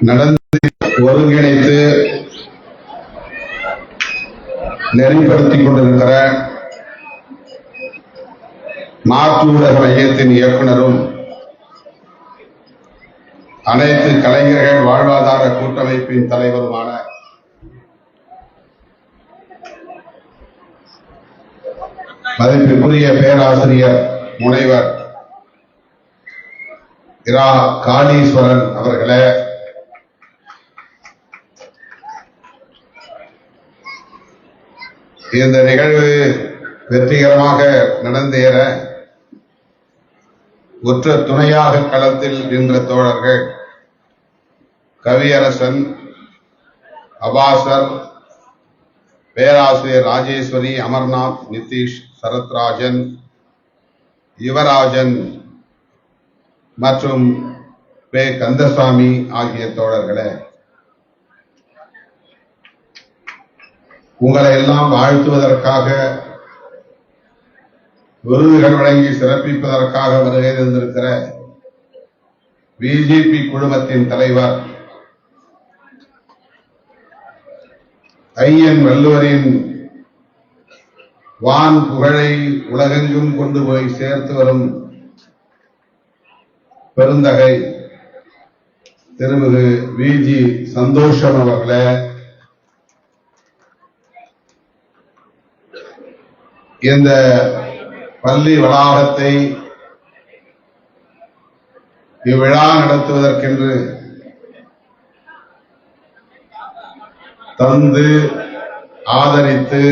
நடந்து ஒருங்கிணைத்து நெறிப்படுத்திக் கொண்டிருக்கிற மாற்று ஊடக மையத்தின் இயக்குனரும் அனைத்து கலைஞர்கள் வாழ்வாதார கூட்டமைப்பின் தலைவருமான மதிப்பிற்குரிய பேராசிரியர் முனைவர் இரா காளீஸ்வரன் அவர்களே இந்த நிகழ்வு வெற்றிகரமாக நடந்தேற உற்ற துணையாக களத்தில் நின்ற தோழர்கள் கவியரசன் அபாசர் பேராசிரியர் ராஜேஸ்வரி அமர்நாத் நிதிஷ் சரத்ராஜன் யுவராஜன் மற்றும் பே கந்தசாமி ஆகிய தோழர்களே. உங்களை எல்லாம் வாழ்த்துவதற்காக விருதுகள் வழங்கி சிறப்பிப்பதற்காக வருகை தந்திருக்கிற பிஜேபி குழுமத்தின் தலைவர் ஐயன் வள்ளுவரின் வான் புகழை உலகெங்கும் கொண்டு போய் சேர்த்து வரும் பெருந்தகை திருமிகு விஜி சந்தோஷம் அவர்களை இந்த பள்ளி வளாகத்தை இவ்விழா நடத்துவதற்கென்று தந்து ஆதரித்து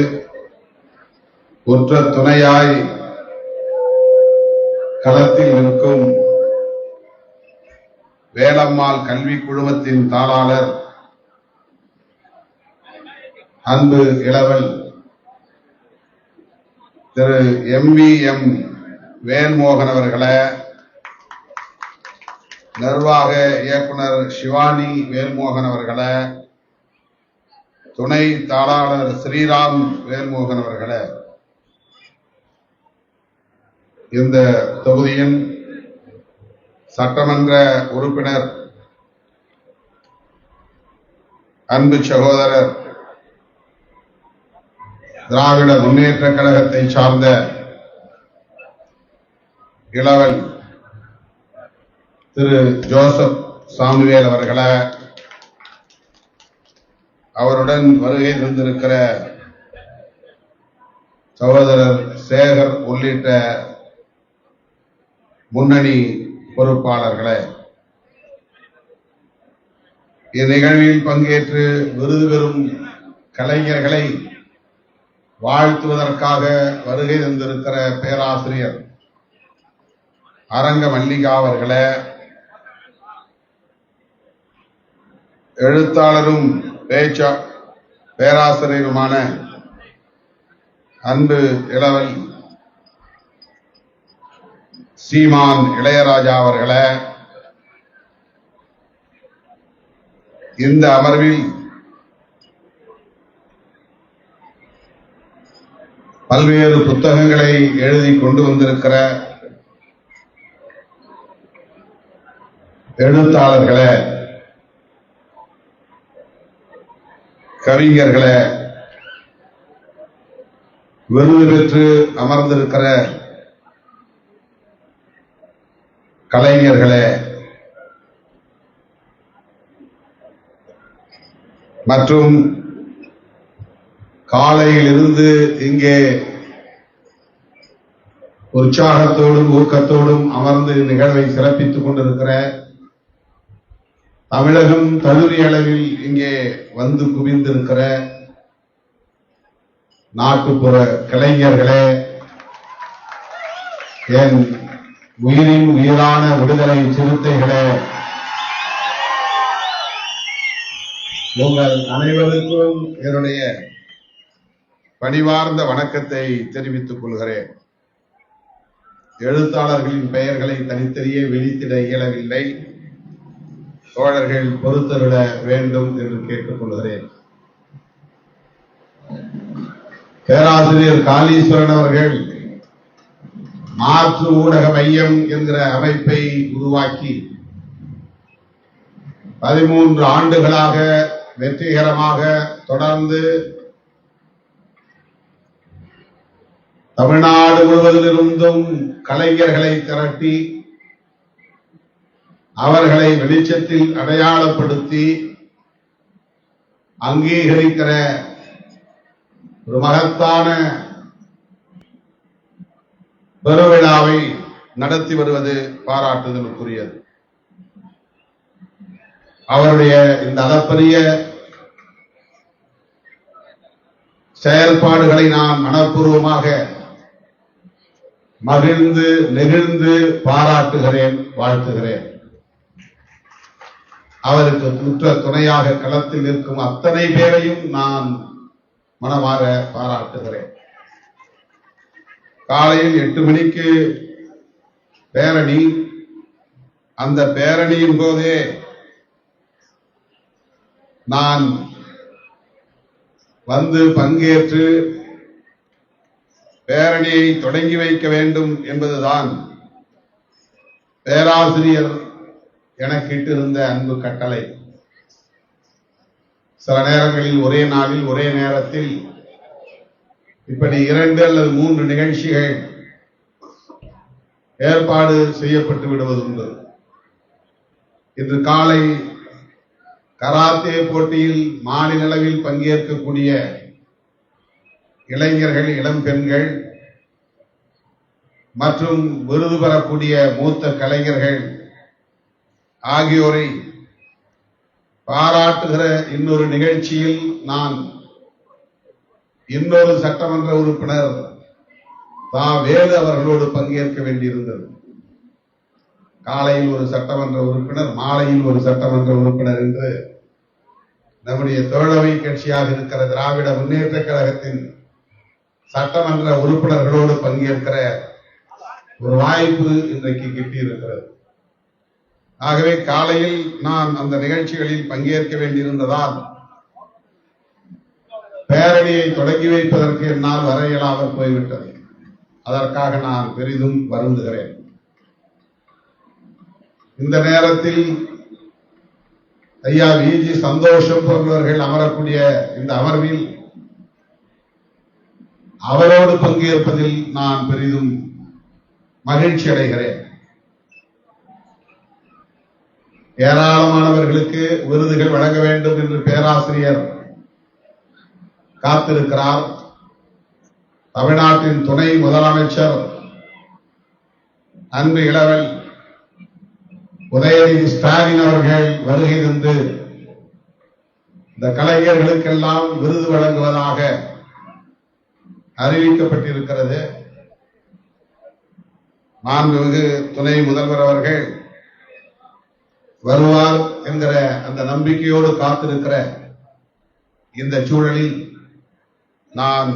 உற்ற துணையாய் களத்தில் நிற்கும் வேலம்மாள் கல்வி குழுமத்தின் தாளாளர் அன்பு இளவல் திரு எம் வி எம் வேல்மோகன் அவர்களை நிர்வாக இயக்குனர் சிவானி வேல்மோகன் அவர்களை துணை தாளாளர் ஸ்ரீராம் வேல்மோகன் அவர்களை இந்த தொகுதியின் சட்டமன்ற உறுப்பினர் அன்பு சகோதரர் திராவிட முன்னேற்ற கழகத்தை சார்ந்த இளவல் திரு ஜோசப் சாமுவேல் அவர்களை அவருடன் வருகை தந்திருக்கிற சகோதரர் சேகர் உள்ளிட்ட முன்னணி பொறுப்பாளர்களே இந்நிகழ்வில் பங்கேற்று விருது பெறும் கலைஞர்களை வாழ்த்துவதற்காக வருகை தந்திருக்கிற பேராசிரியர் அரங்க மல்லிகா அவர்களே எழுத்தாளரும் பேச்சா பேராசிரியருமான அன்பு இளவல் சீமான் இளையராஜா அவர்களே இந்த அமர்வில் பல்வேறு புத்தகங்களை எழுதி கொண்டு வந்திருக்கிற எழுத்தாளர்களே கவிஞர்களே விருது பெற்று அமர்ந்திருக்கிற கலைஞர்களே மற்றும் காலையிலிருந்து இங்கே உற்சாகத்தோடும் ஊக்கத்தோடும் அமர்ந்து நிகழ்வை சிறப்பித்துக் கொண்டிருக்கிற தமிழகம் தகுதி அளவில் இங்கே வந்து குவிந்திருக்கிற நாட்டுப்புற கலைஞர்களே என் உயிரின் உயிரான விடுதலை சிறுத்தைகளே உங்கள் அனைவருக்கும் என்னுடைய பணிவார்ந்த வணக்கத்தை தெரிவித்துக் கொள்கிறேன். எழுத்தாளர்களின் பெயர்களை தனித்தனியே விழித்திட இயலவில்லை. தோழர்கள் பொறுத்தருட வேண்டும் என்று கேட்டுக் கொள்கிறேன். பேராசிரியர் காளீஸ்வரன் அவர்கள் மாற்று ஊடக மையம் என்கிற அமைப்பை உருவாக்கி பதிமூன்று ஆண்டுகளாக வெற்றிகரமாக தொடர்ந்து தமிழ்நாடு முழுவதிலிருந்தும் கலைஞர்களை திரட்டி அவர்களை வெளிச்சத்தில் அடையாளப்படுத்தி அங்கீகரிக்கிற ஒரு மகத்தான பெருவிழாவை நடத்தி வருவது பாராட்டுதலுக்குரியது. அவருடைய இந்த அளப்பரிய செயல்பாடுகளை நான் மனப்பூர்வமாக மகிழ்ந்து நெகிழ்ந்து பாராட்டுகிறேன் வாழ்த்துகிறேன். அவருக்கு உற்ற துணையாக களத்தில் நிற்கும் அத்தனை பேரையும் நான் மனமாற பாராட்டுகிறேன். காலையில் எட்டு மணிக்கு பேரணி. அந்த பேரணியின் போதே நான் வந்து பங்கேற்று பேரணியை தொடங்கி வைக்க வேண்டும் என்பதுதான் பேராசிரியர் எனக்கு இட்டிருந்த அன்பு கட்டளை. சில நேரங்களில் ஒரே நாளில் ஒரே நேரத்தில் இப்படி இரண்டு அல்லது மூன்று நிகழ்ச்சிகள் ஏற்பாடு செய்யப்பட்டு விடுவதுண்டு இன்று காலை கராத்தே போட்டியில் மாநில அளவில் பங்கேற்கக்கூடிய இளைஞர்கள் இளம் பெண்கள் மற்றும் விருது பெறக்கூடிய மூத்த கலைஞர்கள் ஆகியோரை பாராட்டுகிற இன்னொரு நிகழ்ச்சியில் நான் இன்னொரு சட்டமன்ற உறுப்பினர் தா. வேலு அவர்களோடு பங்கேற்க வேண்டியிருந்தது. காலையில் ஒரு சட்டமன்ற உறுப்பினர் மாலையில் ஒரு சட்டமன்ற உறுப்பினர் என்று நம்முடைய தோழமை கட்சியாக இருக்கிற திராவிட முன்னேற்ற கழகத்தின் சட்டமன்ற உறுப்பினர்களோடு பங்கேற்கிற ஒரு வாய்ப்பு இன்றைக்கு கிட்டியிருக்கிறது. ஆகவே காலையில் நான் அந்த நிகழ்ச்சிகளில் பங்கேற்க வேண்டியிருந்ததால் பேரணியை தொடங்கி வைப்பதற்கு என்னால் வர இயலாமல் போய்விட்டது. அதற்காக நான் பெரிதும் வருந்துகிறேன். இந்த நேரத்தில் ஐயா விஜி சந்தோஷம் போன்றவர்கள் அமரக்கூடிய இந்த அமர்வில் அவரோடு பங்கேற்பதில் நான் பெரிதும் மகிழ்ச்சி அடைகிறேன். ஏராளமானவர்களுக்கு விருதுகள் வழங்க வேண்டும் என்று பேராசிரியர் காத்திருக்கிறார். தமிழ்நாட்டின் துணை முதலமைச்சர் அன்பு இளவல் உதயநிதி ஸ்டாலின் அவர்கள் வருகை தந்து இந்த கலைஞர்களுக்கெல்லாம் விருது வழங்குவதாக அறிவிக்கப்பட்டிருக்கிறது. மாண்புமிகு துணை முதல்வர் அவர்கள் வருவார் என்கிற அந்த நம்பிக்கையோடு காத்திருக்கிற இந்த சூழலில் நான்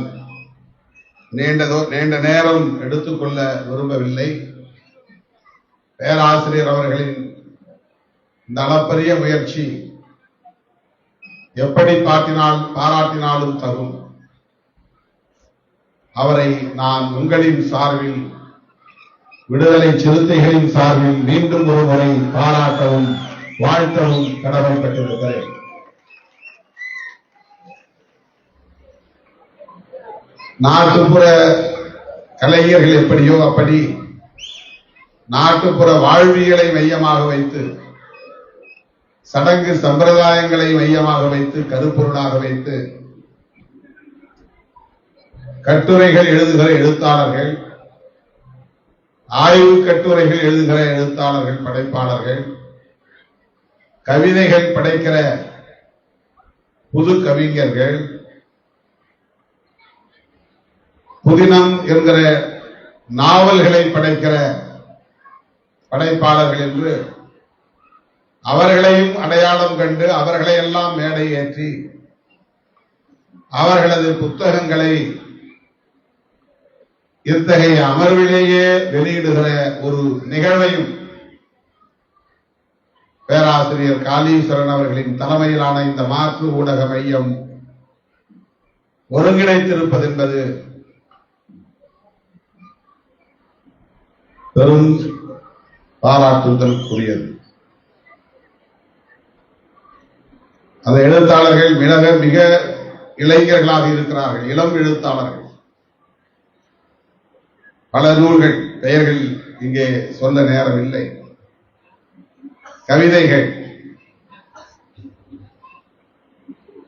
நீண்டதோ நீண்ட நேரம் எடுத்துக்கொள்ள விரும்பவில்லை. பேராசிரியர் அவர்களின் இந்த அளப்பரிய முயற்சி எப்படி பாட்டினால் பாராட்டினாலும் தகும் அவரை நான் உங்களின் சார்பில் விடுதலை சிறுத்தைகளின் சார்பில் மீண்டும் ஒரு முறை பாராட்டவும் வாழ்த்தவும் கடமைப்பட்டிருக்கிறேன் நாட்டுப்புற கலைஞர்கள் எப்படியோ அப்படி நாட்டுப்புற வாழ்வியலை மையமாக வைத்து சடங்கு சம்பிரதாயங்களை மையமாக வைத்து கருப்பொருளாக வைத்து கட்டுரைகள் எழுதுகிற எழுத்தாளர்கள் ஆய்வு கட்டுரைகள் எழுதுகிற எழுத்தாளர்கள் படைப்பாளர்கள் கவிதைகள் படைக்கிற புது கவிஞர்கள் புதினம் என்கிற நாவல்களை படைக்கிற படைப்பாளர்கள் என்று அவர்களையும் அடையாளம் கண்டு அவர்களையெல்லாம் மேடை ஏற்றி அவர்களது புத்தகங்களை இத்தகைய அமர்விலேயே வெளியிடுகிற ஒரு நிகழ்வையும் பேராசிரியர் காளீஸ்வரன் அவர்களின் தலைமையிலான இந்த மாற்று ஊடக மையம் ஒருங்கிணைத்திருப்பது என்பது பெரும் பாராட்டுதலுக்குரியது. அந்த எழுத்தாளர்கள் மிக மிக இளைஞர்களாக இருக்கிறார்கள் இளம் எழுத்தாளர்கள். பல நூல்கள் பெயர்கள் இங்கே சொல்ல நேரமில்லை கவிதைகள்.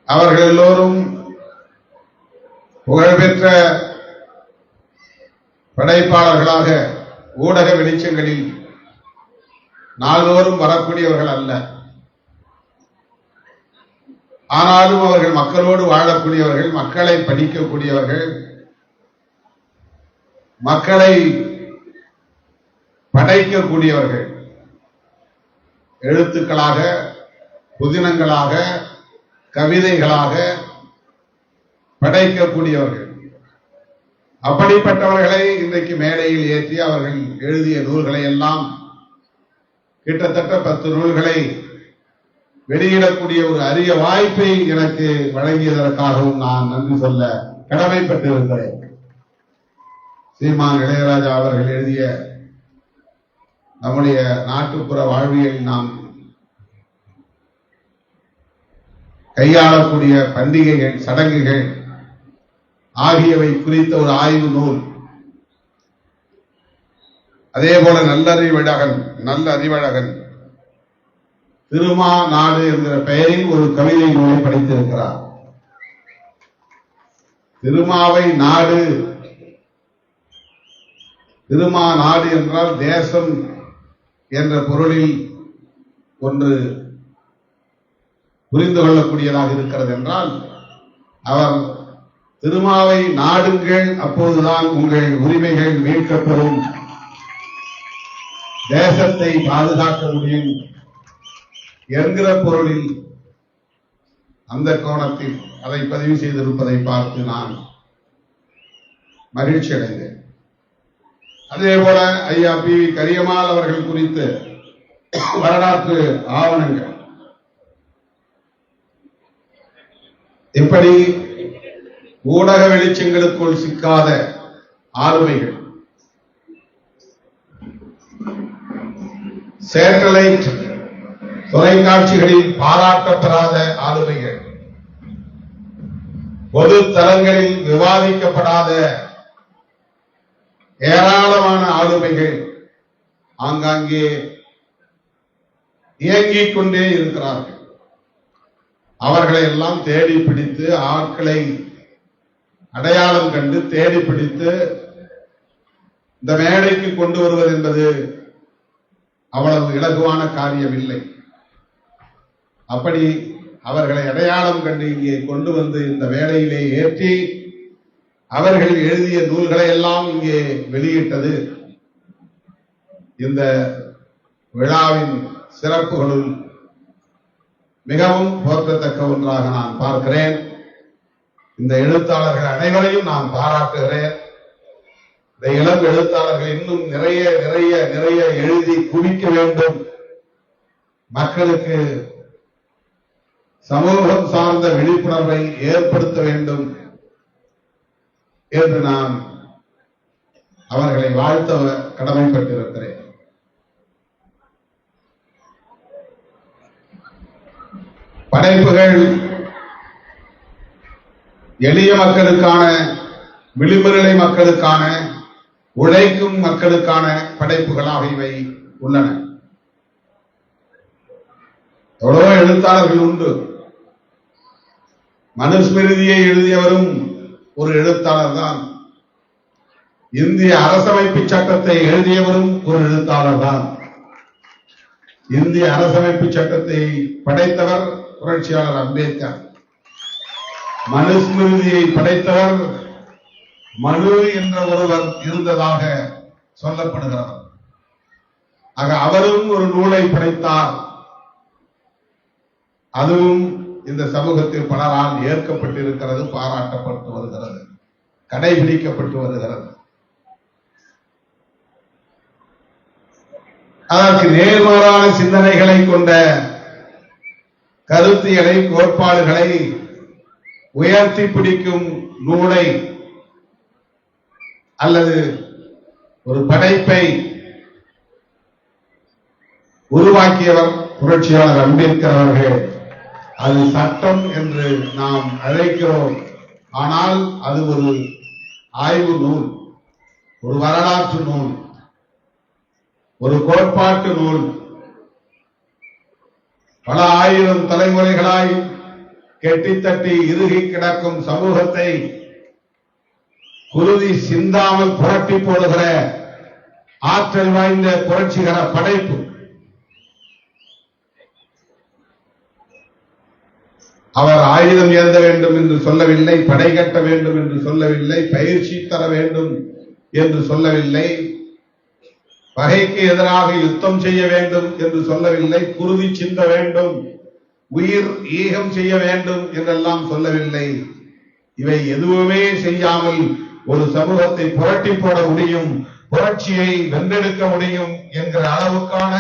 அவர்கள் எல்லோரும் புகழ்பெற்ற படைப்பாளர்களாக ஊடக வெளிச்சங்களில் நாள்தோறும் வரக்கூடியவர்கள் அல்ல. ஆனாலும் அவர்கள் மக்களோடு வாழக்கூடியவர்கள் மக்களை படிக்கக்கூடியவர்கள் மக்களை படைக்கக்கூடியவர்கள். எழுத்துக்களாக புதினங்களாக கவிதைகளாக படைக்கக்கூடியவர்கள். அப்படிப்பட்டவர்களை இன்றைக்கு மேடையில் ஏற்றி அவர்கள் எழுதிய நூல்களை எல்லாம் கிட்டத்தட்ட பத்து நூல்களை வெளியிடக்கூடிய ஒரு அரிய வாய்ப்பை எனக்கு வழங்கியதற்காகவும் நான் நன்றி சொல்ல கடமைப்பட்டிருக்கிறேன். ஸ்ரீமான் இளையராஜா அவர்கள் எழுதிய நம்முடைய நாட்டுப்புற வாழ்வியல் நாம் கையாளக்கூடிய பண்டிகைகள் சடங்குகள் ஆகியவை குறித்த ஒரு ஆய்வு நூல். அதே போல நல்லறிவழகன் நல்ல அறிவழகன் திருமா நாடு என்கிற பெயரில் ஒரு கவிதை நூலை படித்திருக்கிறார். திருமாவை நாடு திருமா நாடு என்றால் தேசம் என்ற பொருளில் ஒன்று புரிந்து கொள்ளக்கூடியதாக இருக்கிறது என்றால் அவர் திருமாவை நாடுங்கள் அப்போதுதான் உங்கள் உரிமைகள் மீட்கப்பெறும் தேசத்தை பாதுகாக்க முடியும் என்கிற பொருளில் அந்த கோணத்தில் அதை பதிவு செய்திருப்பதை பார்த்து நான் மகிழ்ச்சி அடைந்தேன் அதே போல ஐயா பி வி கரியமால் அவர்கள் குறித்து வரலாற்று ஆவணங்கள். இப்படி ஊடக வெளிச்சங்களுக்குள் சிக்காத ஆளுமைகள்? சேட்டலைட் தொலைக்காட்சிகளில் பாராட்டப்படாத ஆளுமைகள். பொது தளங்களில் விவாதிக்கப்படாத ஏராளமான ஆளுமைகள் ஆங்காங்கே இயங்கிக் கொண்டே இருக்கிறார்கள். அவர்களை எல்லாம் தேடி பிடித்து ஆட்களை அடையாளம் கண்டு தேடி பிடித்து இந்த மேடைக்கு கொண்டு வருவது என்பது அவ்வளவு இலகுவான காரியம் இல்லை அப்படி அவர்களை அடையாளம் கண்டு இங்கே கொண்டு வந்து இந்த வேலையிலே ஏற்றி அவர்கள் எழுதிய நூல்களை எல்லாம் இங்கே வெளியிட்டது. இந்த விழாவின் சிறப்புகளுள் மிகவும் போற்றத்தக்க ஒன்றாக நான் பார்க்கிறேன். இந்த எழுத்தாளர்கள் அனைவரையும் நான் பாராட்டுகிறேன். இந்த இளம் எழுத்தாளர்கள் இன்னும் நிறைய நிறைய நிறைய எழுதி குவிக்க வேண்டும். மக்களுக்கு சமூகம் சார்ந்த விழிப்புணர்வை ஏற்படுத்த வேண்டும். என்று நான் அவர்களை வாழ்த்த கடமைப்பட்டிருக்கிறேன். படைப்புகள் எளிய மக்களுக்கான விளிம்புநிலை மக்களுக்கான உழைக்கும் மக்களுக்கான படைப்புகளாக இவை உள்ளன. எவ்வளவோ எழுத்தாளர்கள் உண்டு. மனுஸ்மிருதியை எழுதியவரும் ஒரு எழுத்தாளர் தான் இந்திய அரசமைப்பு சட்டத்தை எழுதியவரும் ஒரு எழுத்தாளர் தான் இந்திய அரசமைப்பு சட்டத்தை படைத்தவர் புரட்சியாளர் அம்பேத்கர். மனுஸ்மிருதியை படைத்தவர் மனு என்ற ஒருவர் இருந்ததாக சொல்லப்படுகிறார் ஆக அவரும் ஒரு நூலை படைத்தார். அதுவும் இந்த சமூகத்தில் பலரால் ஏற்கப்பட்டிருக்கிறது பாராட்டப்பட்டு வருகிறது கடைபிடிக்கப்பட்டு வருகிறது. அதற்கு நேர்மாறான சிந்தனைகளை கொண்ட கருத்தியலை கோட்பாடுகளை உயர்த்தி பிடிக்கும் நூலை அல்லது ஒரு படைப்பை உருவாக்கியவர் புரட்சியாளர் அம்பேத்கர் அவர்கள் அது சட்டம் என்று நாம் அழைக்கிறோம். ஆனால் அது ஒரு ஆய்வு நூல் ஒரு வரலாற்று நூல் ஒரு கோட்பாட்டு நூல். பல ஆயிரம் தலைமுறைகளாய் கெட்டித்தட்டி இறுகி கிடக்கும் சமூகத்தை குருதி சிந்தாமல் புரட்டி போடுகிற ஆற்றல் வாய்ந்த புரட்சிகர படைப்பு. அவர் ஆயுதம் ஏந்த வேண்டும் என்று சொல்லவில்லை படை கட்ட வேண்டும் என்று சொல்லவில்லை பயிற்சி தர வேண்டும் என்று சொல்லவில்லை பகைக்கு எதிராக யுத்தம் செய்ய வேண்டும் என்று சொல்லவில்லை குருதி சிந்த வேண்டும் உயிர் ஈகம் செய்ய வேண்டும் என்றெல்லாம் சொல்லவில்லை. இவை எதுவுமே செய்யாமல் ஒரு சமூகத்தை புரட்டி போட முடியும் புரட்சியை வென்றெடுக்க முடியும் என்கிற அளவுக்கான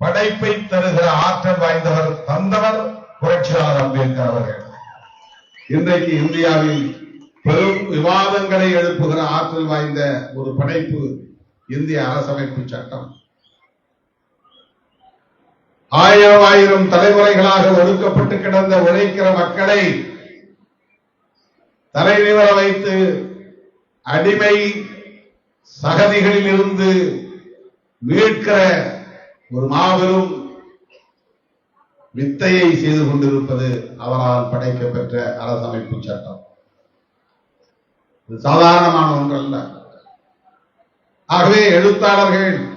படைப்பை தருகிற ஆற்றல் வாய்ந்தவர் தந்தவர் புரட்சியாளர் அம்பேத்கர் அவர்கள் இன்றைக்கு இந்தியாவில் பெரும் விவாதங்களை எழுப்புகிற ஆற்றல் வாய்ந்த ஒரு படைப்பு இந்திய அரசமைப்பு சட்டம். ஆயிரம் ஆயிரம் தலைமுறைகளாக ஒடுக்கப்பட்டு கிடந்த உழைக்கிற மக்களை தலைநிவர வைத்து அடிமை சகதிகளில் இருந்து மீட்கிற ஒரு மாபெரும் வித்தையை செய்து கொண்டிருப்பது அவரால் படைக்கப்பெற்ற அரசமைப்பு சட்டம். இது சாதாரணமான ஒன்றல்ல. ஆகவே எழுத்தாளர்கள்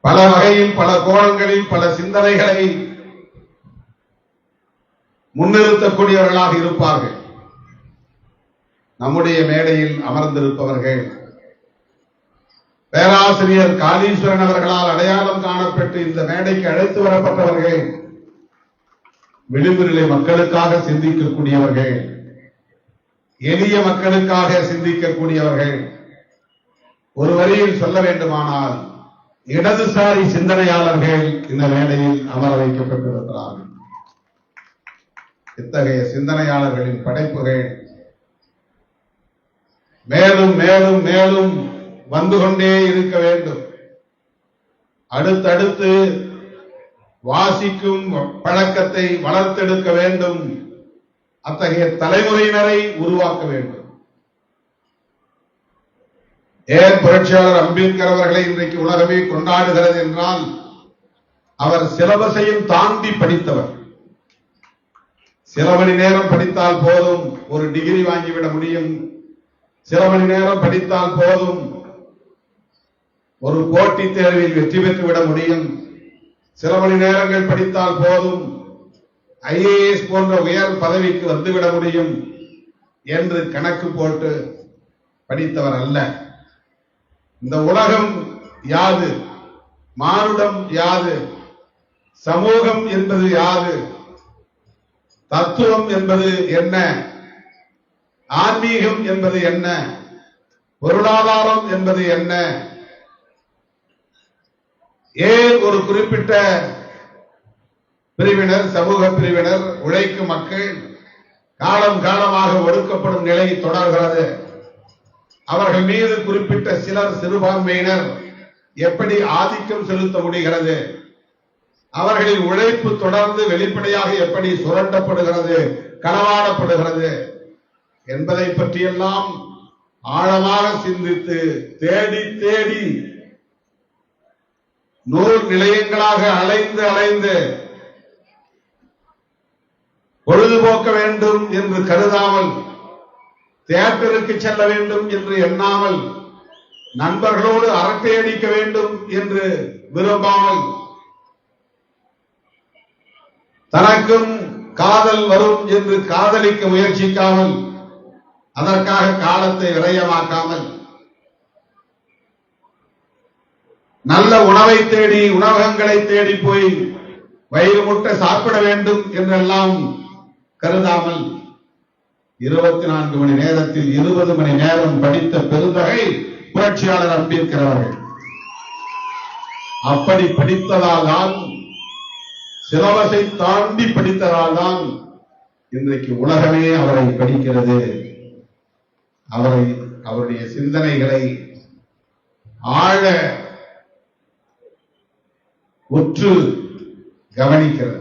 பல வகையில் பல கோணங்களில் பல சிந்தனைகளை முன்னிறுத்தக்கூடியவர்களாக இருப்பார்கள். நம்முடைய மேடையில் அமர்ந்திருப்பவர்கள் பேராசிரியர் காளீஸ்வரன் அவர்களால் அடையாளம் காணப்பட்டு இந்த மேடைக்கு அழைத்து வரப்பட்டவர்கள் விளிம்புநிலை மக்களுக்காக சிந்திக்கக்கூடியவர்கள் எளிய மக்களுக்காக சிந்திக்கக்கூடியவர்கள். ஒரு வரியில் சொல்ல வேண்டுமானால் இடதுசாரி சிந்தனையாளர்கள் இந்த மேடையில் அமர வைக்கப்பட்டிருக்கிறார்கள். இத்தகைய சிந்தனையாளர்களின் படைப்புகள் மேலும் மேலும் மேலும் வந்து கொண்டே இருக்க வேண்டும். அடுத்தடுத்து வாசிக்கும் பழக்கத்தை வளர்த்தெடுக்க வேண்டும். அத்தகைய தலைமுறையினரை உருவாக்க வேண்டும். ஏன் புரட்சியாளர் அம்பேத்கர் அவர்களை இன்றைக்கு உலகமே கொண்டாடுகிறது என்றால் அவர் சிலபஸையும் தாண்டி படித்தவர். சில மணி நேரம் படித்தால் போதும் ஒரு டிகிரி வாங்கிவிட முடியும். சில மணி நேரம் படித்தால் போதும் ஒரு போட்டி தேர்வில் வெற்றி பெற்று விட முடியும். சில மணி நேரங்கள் படித்தால் போதும். ஐஏஎஸ் போன்ற உயர் பதவிக்கு வந்துவிட முடியும் என்று கணக்கு போட்டு படித்தவர் அல்ல. இந்த உலகம் யாது? மானுடம் யாது? சமூகம் என்பது யாது? தத்துவம் என்பது என்ன? ஆன்மீகம் என்பது என்ன? பொருளாதாரம் என்பது என்ன? ஏன் ஒரு குறிப்பிட்ட பிரிவினர் சமூக பிரிவினர் உழைக்கும் மக்கள் காலம் காலமாக ஒடுக்கப்படும் நிலை தொடர்கிறது. அவர்கள் மீது குறிப்பிட்ட சிலர் சிறுபான்மையினர் எப்படி ஆதிக்கம் செலுத்த முடிகிறது? அவர்களின் உழைப்பு தொடர்ந்து வெளிப்படையாக எப்படி சுரண்டப்படுகிறது களவாடப்படுகிறது என்பதை பற்றியெல்லாம் ஆழமாக சிந்தித்து தேடி தேடி நூல் நிலையங்களாக அலைந்து அலைந்து பொழுதுபோக்க வேண்டும் என்று கருதாமல் தியேட்டருக்கு செல்ல வேண்டும் என்று எண்ணாமல் நண்பர்களோடு அரட்டை அடிக்க வேண்டும் என்று விரும்பாமல் தனக்கும் காதல் வரும் என்று காதலிக்க முயற்சிக்காமல் அதற்காக காலத்தை விரயமாக்காமல் நல்ல உணவை தேடி உணவகங்களை தேடி போய் வயிறு முட்டை சாப்பிட வேண்டும் என்றெல்லாம் கருதாமல் இருபத்தி நான்கு மணி நேரத்தில் இருபது மணி நேரம் படித்த பெருந்தகை புரட்சியாளர் அம்பேத்கர் அப்படி படித்ததால் தான் சிலபஸை தாண்டி படித்ததால் தான் இன்றைக்கு உலகமே அவரை படிக்கிறது. அவரை அவருடைய சிந்தனைகளை ஆழ உற்று கவனிக்கிறார்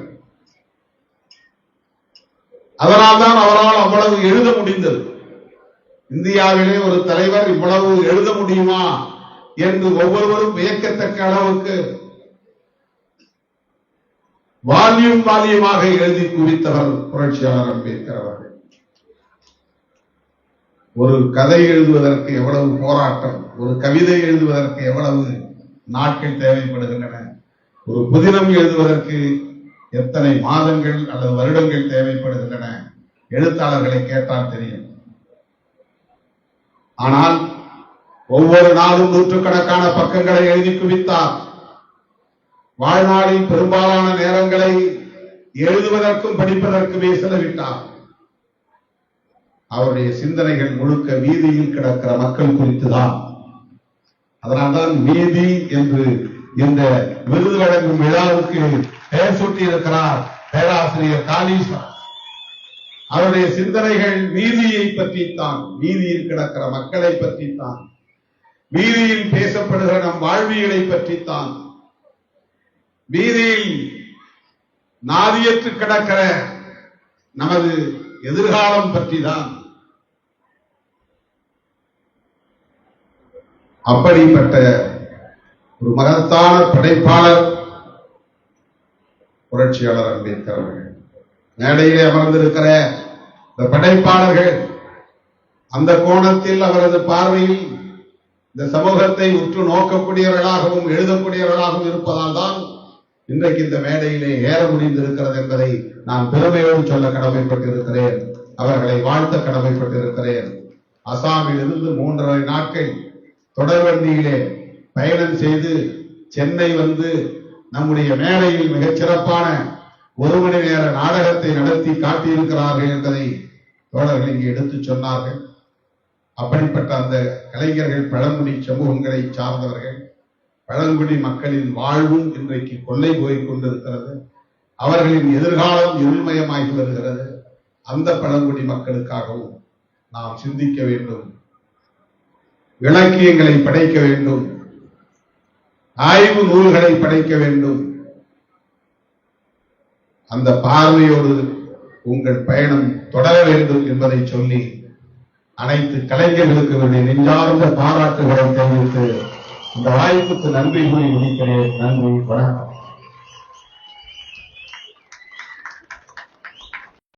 அதனால்தான் அவரால் அவ்வளவு எழுத முடிந்தது. இந்தியாவிலே ஒரு தலைவர் இவ்வளவு எழுத முடியுமா என்று ஒவ்வொருவரும் வியக்கத்தக்க அளவுக்கு வால்யூம் வால்யூமாக எழுதி குவித்தவர் புரட்சியாளர் அம்பேத்கர் அவர்கள். ஒரு கதை எழுதுவதற்கு எவ்வளவு போராட்டம் ஒரு கவிதை எழுதுவதற்கு எவ்வளவு நாட்கள் தேவைப்படுகின்றன ஒரு புதினம் எழுதுவதற்கு எத்தனை மாதங்கள் அல்லது வருடங்கள் தேவைப்படுகின்றன? எழுத்தாளர்களை கேட்டால் தெரியும். ஆனால் ஒவ்வொரு நாளும் நூற்றுக்கணக்கான பக்கங்களை எழுதி குவித்தார். வாழ்நாளின் பெரும்பாலான நேரங்களை எழுதுவதற்கும் படிப்பதற்குமே செலவிட்டார். அவருடைய சிந்தனைகள் முழுக்க வீதியில் கிடக்கிற மக்கள் குறித்துதான். அதனால்தான் வீதி என்று இந்த விருது வழங்கும் விழாவுக்கு பெயர் சூட்டி இருக்கிறார் பேராசிரியர் காளீஸ்வரர் அவருடைய சிந்தனைகள் நீதியை பற்றித்தான் நீதியில் கிடக்கிற மக்களை பற்றித்தான் நீதியில் பேசப்படுகிற நம் வாழ்வியலை பற்றித்தான் நீதியில் நாதியற்று கிடக்கிற நமது எதிர்காலம் பற்றிதான். அப்படிப்பட்ட ஒரு மகத்தான படைப்பாளர் புரட்சியாளர் அம்பேத்கர் அவர்கள். மேடையிலே அமர்ந்திருக்கிற இந்த படைப்பாளர்கள் அந்த கோணத்தில் அவரது பார்வையில் இந்த சமூகத்தை உற்று நோக்கக்கூடியவர்களாகவும் எழுதக்கூடியவர்களாகவும் இருப்பதால் தான் இன்றைக்கு இந்த மேடையிலே ஏற முடிந்திருக்கிறது என்பதை நான் பெருமையோடு சொல்ல கடமைப்பட்டிருக்கிறேன். அவர்களை வாழ்த்த கடமைப்பட்டிருக்கிறேன். அசாமில் இருந்து மூன்றரை நாட்கள் தொடர்வண்டியிலே பயணம் செய்து சென்னை வந்து நம்முடைய மேடையில் மிகச் சிறப்பான ஒரு மணி நேர நாடகத்தை நடத்தி காட்டியிருக்கிறார்கள் என்பதை தோழர்கள் இங்கே எடுத்துச் சொன்னார்கள். அப்படிப்பட்ட அந்த கலைஞர்கள் பழங்குடி சமூகங்களை சார்ந்தவர்கள் பழங்குடி மக்களின் வாழ்வும் இன்றைக்கு கொள்ளை போய் கொண்டிருக்கிறது. அவர்களின் எதிர்காலம் இருள்மயமாகி வருகிறது. அந்த பழங்குடி மக்களுக்காகவும் நாம் சிந்திக்க வேண்டும். இலக்கியங்களை படைக்க வேண்டும். ஆய்வு நூல்களை படைக்க வேண்டும். அந்த பார்வையோடு உங்கள் பயணம் தொடர வேண்டும் என்பதை சொல்லி அனைத்து கலைஞர்களுக்கு என்னுடைய நெஞ்சார்ந்த பாராட்டுகளை தெரிவித்து இந்த வாய்ப்புக்கு நன்றி கூறி முடிக்கிறேன். நன்றி வணக்கம்.